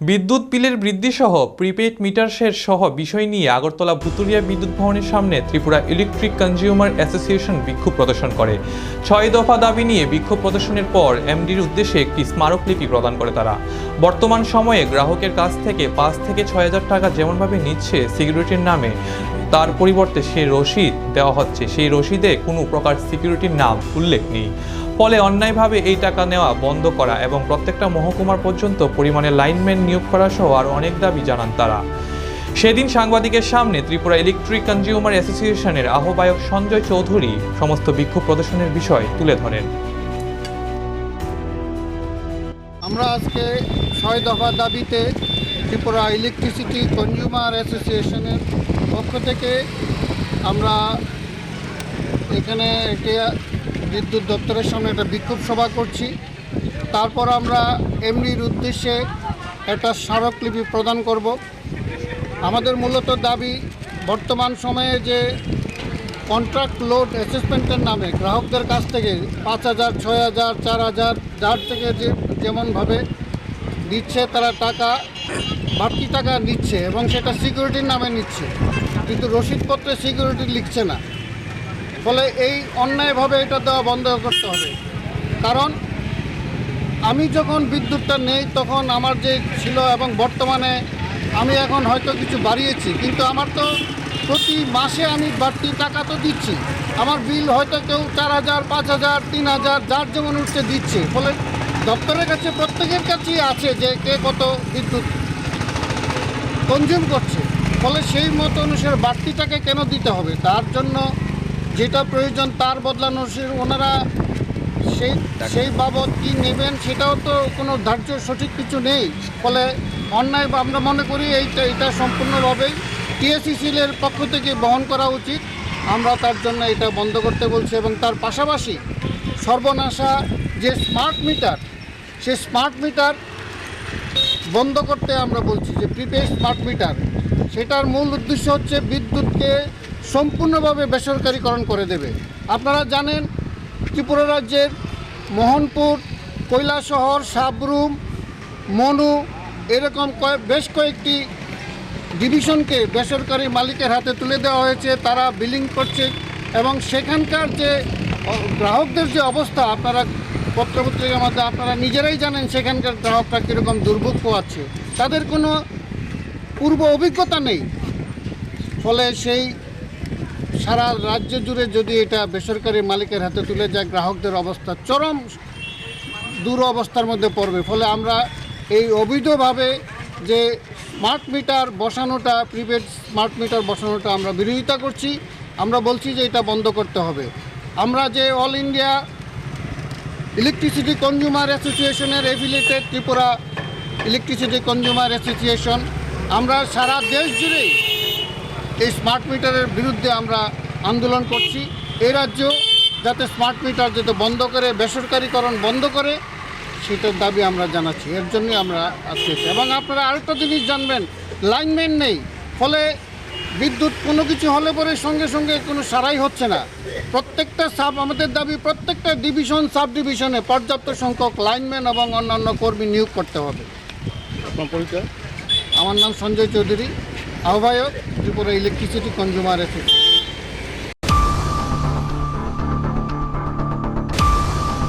বিদ্যুৎ বিলের বৃদ্ধিসহ prepaid metre shade সহ বিষয় নিয়ে আগরতলা ভুতুরিয়া বিদ্যুৎ ভবনের সামনে ত্রিপুরা ইলেকট্রিক কনজিউমার অ্যাসোসিয়েশন বিক্ষোভ প্রদর্শন করে। ছয় দফা দাবি নিয়ে বিক্ষোভ প্রদর্শনের পর এমডির উদ্দেশ্যে একটি স্মারকলিপি প্রদান করে তারা। বর্তমান সময়ে গ্রাহকের কাছ থেকে পাঁচ থেকে ছয় হাজার টাকা যেমনভাবে নিচ্ছে সিকিউরিটির নামে, তার পরিবর্তে সে রসিদ দেওয়া হচ্ছে। সেই রসিদে কোনো প্রকার সিকিউরিটির নাম উল্লেখ নেই। ফলে অন্যায়ভাবে এই টাকা নেওয়া বন্ধ করা এবং প্রত্যেকটা মহকুমার পর্যন্ত পরিমাণে লাইনম্যান নিয়োগ করা সহ আরও অনেক দাবি জানান তারা। সেদিন সাংবাদিকের সামনে ত্রিপুরা ইলেকট্রিক কনজিউমার অ্যাসোসিয়েশনের আহ্বায়ক সঞ্জয় চৌধুরী সমস্ত বিক্ষোভ প্রদর্শনের বিষয় তুলে ধরেন। আমরা আজকে ছয় দফা দাবিতে ত্রিপুরা ইলেকট্রিসিটি কনজিউমার অ্যাসোসিয়েশনের পক্ষ থেকে আমরা এখানে একটি বিদ্যুৎ দপ্তরের সামনে একটা বিক্ষোভ সভা করছি। তারপর আমরা এমনির উদ্দেশ্যে একটা স্মারকলিপি প্রদান করব। আমাদের মূলত দাবি, বর্তমান সময়ে যে কন্ট্রাক্ট লোড অ্যাসেসমেন্টের নামে গ্রাহকদের কাছ থেকে পাঁচ হাজার, ছয় হাজার, চার হাজার, যার থেকে যে যেমনভাবে দিচ্ছে তারা টাকা, বাড়তি টাকা নিচ্ছে এবং সেটা সিকিউরিটির নামে নিচ্ছে। কিন্তু রসিদপত্রে সিকিউরিটি লিখছে না। ফলে এই অন্যায়ভাবে এটা দেওয়া বন্ধ করতে হবে। কারণ আমি যখন বিদ্যুৎটা নেই, তখন আমার যে ছিল এবং বর্তমানে আমি এখন হয়তো কিছু বাড়িয়েছি, কিন্তু আমার তো প্রতি মাসে আমি বাড়তি টাকা তো দিচ্ছি। আমার বিল হয়তো কেউ চার হাজার, পাঁচ হাজার, তিন হাজার, যার যেমন উঠছে দিচ্ছে। ফলে দপ্তরের কাছে প্রত্যেকের কাছেই আছে যে কে কত বিদ্যুৎ কনজিউম করছে। ফলে সেই মতো অনুসারে বাড়তি টাকা কেন দিতে হবে? তার জন্য যেটা প্রয়োজন তার বদলানো ওনারা সেই সেই বাবদ কি নেবেন সেটাও তো কোনো ধার্য সঠিক কিছু নেই। ফলে অন্যায় আমরা মনে করি এইটা এটা সম্পূর্ণভাবেই টিএসিসিলের পক্ষ থেকে বহন করা উচিত। আমরা তার জন্য এটা বন্ধ করতে বলছি এবং তার পাশাপাশি সর্বনাশা যে স্মার্ট মিটার, সে স্মার্ট মিটার বন্ধ করতে আমরা বলছি যে প্রিপেড স্মার্ট মিটার। সেটার মূল উদ্দেশ্য হচ্ছে বিদ্যুৎকে সম্পূর্ণভাবে বেসরকারীকরণ করে দেবে। আপনারা জানেন, ত্রিপুরা রাজ্যের মোহনপুর, কৈলাসহর, সাবরুম, মনু এরকম বেশ কয়েকটি ডিভিশনকে বেসরকারি মালিকের হাতে তুলে দেওয়া হয়েছে। তারা বিলিং করছে এবং সেখানকার যে গ্রাহকদের যে অবস্থা, আপনারা পত্রপত্রিকার মধ্যে আপনারা নিজেরাই জানেন সেখানকার গ্রাহকরা কীরকম দুর্ভোগ পোয়াচ্ছে তাদের কোনো পূর্ব অভিজ্ঞতা নেই। ফলে সেই সারা রাজ্য জুড়ে যদি এটা বেসরকারি মালিকের হাতে তুলে যায় গ্রাহকদের অবস্থা চরম দূর অবস্থার মধ্যে পড়বে। ফলে আমরা এই অবৈধভাবে যে স্মার্ট মিটার বসানোটা প্রিপেড স্মার্ট মিটার বসানোটা আমরা বিরোধিতা করছি। আমরা বলছি যে এটা বন্ধ করতে হবে। আমরা যে অল ইন্ডিয়া ইলেকট্রিসিটি কনজিউমার অ্যাসোসিয়েশনের affiliated Tripura electricity consumer association আমরা সারা দেশ জুড়েই এই স্মার্ট মিটারের বিরুদ্ধে আমরা আন্দোলন করছি। এই রাজ্য যাতে স্মার্ট মিটার যাতে বন্ধ করে বেসরকারিকরণ বন্ধ করে সেটার দাবি আমরা জানাচ্ছি। এর জন্য আমরা আজকে এবং আপনারা আরেকটা জিনিস জানবেন লাইনম্যান নেই। ফলে বিদ্যুৎ কোনো কিছু হলে পরে সঙ্গে সঙ্গে কোনো সারাই হচ্ছে না। প্রত্যেকটা সাব আমাদের দাবি প্রত্যেকটা ডিভিশন সাব ডিভিশনে পর্যাপ্ত সংখ্যক লাইনম্যান এবং অন্যান্য কর্মী নিয়োগ করতে হবে। আপনার পরিচয়? আমার নাম সঞ্জয় চৌধুরী। আহ্বায়ক ত্রিপুরা ইলেকট্রিসিটি কনজিউমার অ্যাসোসিয়েশন